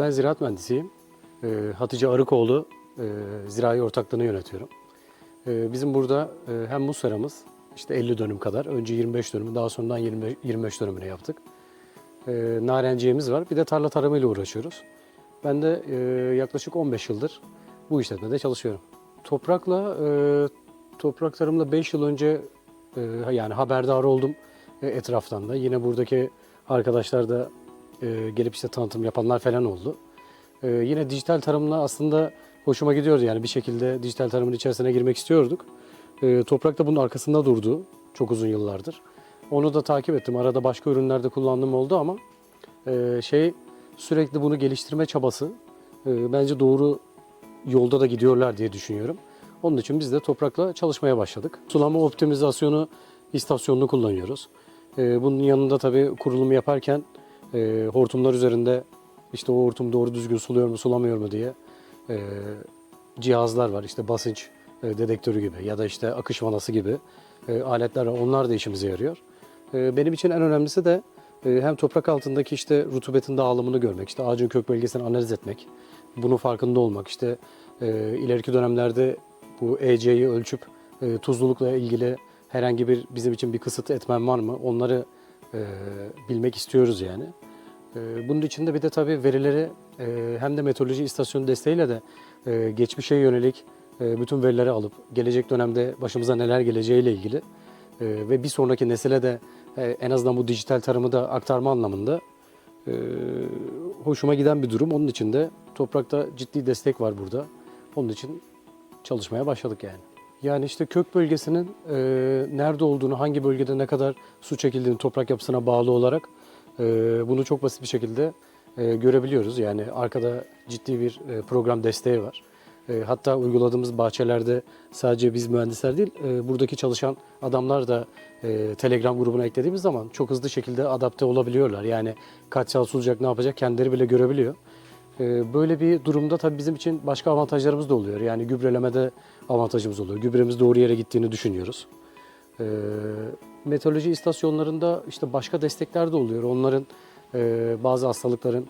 Ben ziraat mühendisiyim. Ee, Hatice Arıkoğlu e, zirai ortaklığını yönetiyorum. Ee, bizim burada e, hem muz seramız işte 50 dönüm kadar. Önce 25 dönümü daha sonradan 20, 25 dönümünü yaptık. Ee, narenciğimiz var. Bir de tarla tarımıyla uğraşıyoruz. Ben de e, yaklaşık 15 yıldır bu işletmede çalışıyorum. Toprakla toprak tarımla 5 yıl önce yani haberdar oldum etraftan da. Yine buradaki arkadaşlar da e, gelip işte tanıtım yapanlar falan oldu. E, yine dijital tarımla aslında hoşuma gidiyordu yani bir şekilde dijital tarımın içerisine girmek istiyorduk. E, toprak da bunun arkasında durdu çok uzun yıllardır. Onu da takip ettim. Arada başka ürünlerde kullandığım oldu ama e, şey sürekli bunu geliştirme çabası e, bence doğru yolda da gidiyorlar diye düşünüyorum. Onun için biz de toprakla çalışmaya başladık. Sulama optimizasyonu istasyonunu kullanıyoruz. E, bunun yanında tabii kurulumu yaparken e, hortumlar üzerinde işte o hortum doğru düzgün suluyor mu sulamıyor mu diye e, cihazlar var. İşte basınç e, dedektörü gibi ya da işte akış vanası gibi aletler var. Onlar da işimize yarıyor. Benim için en önemlisi de hem toprak altındaki işte rutubetin dağılımını görmek, işte ağacın kök bölgesini analiz etmek, bunun farkında olmak, işte ileriki dönemlerde bu EC'yi ölçüp tuzlulukla ilgili herhangi bir bizim için bir kısıt etmen var mı? Onları e, bilmek istiyoruz yani. E, bunun için de bir de tabii verileri e, hem de meteoroloji istasyonu desteğiyle de e, geçmişe yönelik e, bütün verileri alıp gelecek dönemde başımıza neler geleceğiyle ilgili e, ve bir sonraki nesile de e, en azından bu dijital tarımı da aktarma anlamında e, hoşuma giden bir durum. Onun için de toprakta ciddi destek var burada. Onun için çalışmaya başladık yani. Yani işte kök bölgesinin e, nerede olduğunu, hangi bölgede ne kadar su çekildiğini toprak yapısına bağlı olarak e, bunu çok basit bir şekilde e, görebiliyoruz. Yani arkada ciddi bir e, program desteği var. E, hatta uyguladığımız bahçelerde sadece biz mühendisler değil, e, buradaki çalışan adamlar da e, Telegram grubuna eklediğimiz zaman çok hızlı şekilde adapte olabiliyorlar. Yani kaç saat sulayacak, ne yapacak kendileri bile görebiliyor. Ee, Böyle bir durumda tabii bizim için başka avantajlarımız da oluyor. Yani gübrelemede avantajımız oluyor. Gübremiz doğru yere gittiğini düşünüyoruz. Ee, Meteoroloji istasyonlarında işte başka destekler de oluyor. Onların e, bazı hastalıkların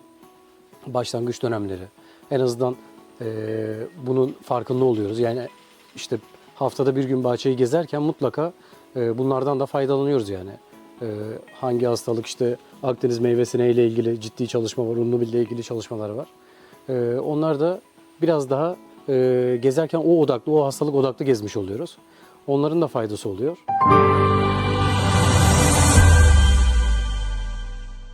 başlangıç dönemleri. En azından e, bunun farkında oluyoruz. Yani işte haftada bir gün bahçeyi gezerken mutlaka e, bunlardan da faydalanıyoruz yani. E, hangi hastalık işte Akdeniz meyvesine ile ilgili ciddi çalışma var, unlu ile ilgili çalışmalar var. E, onlar da biraz daha e, gezerken o odaklı, o hastalık odaklı gezmiş oluyoruz. Onların da faydası oluyor.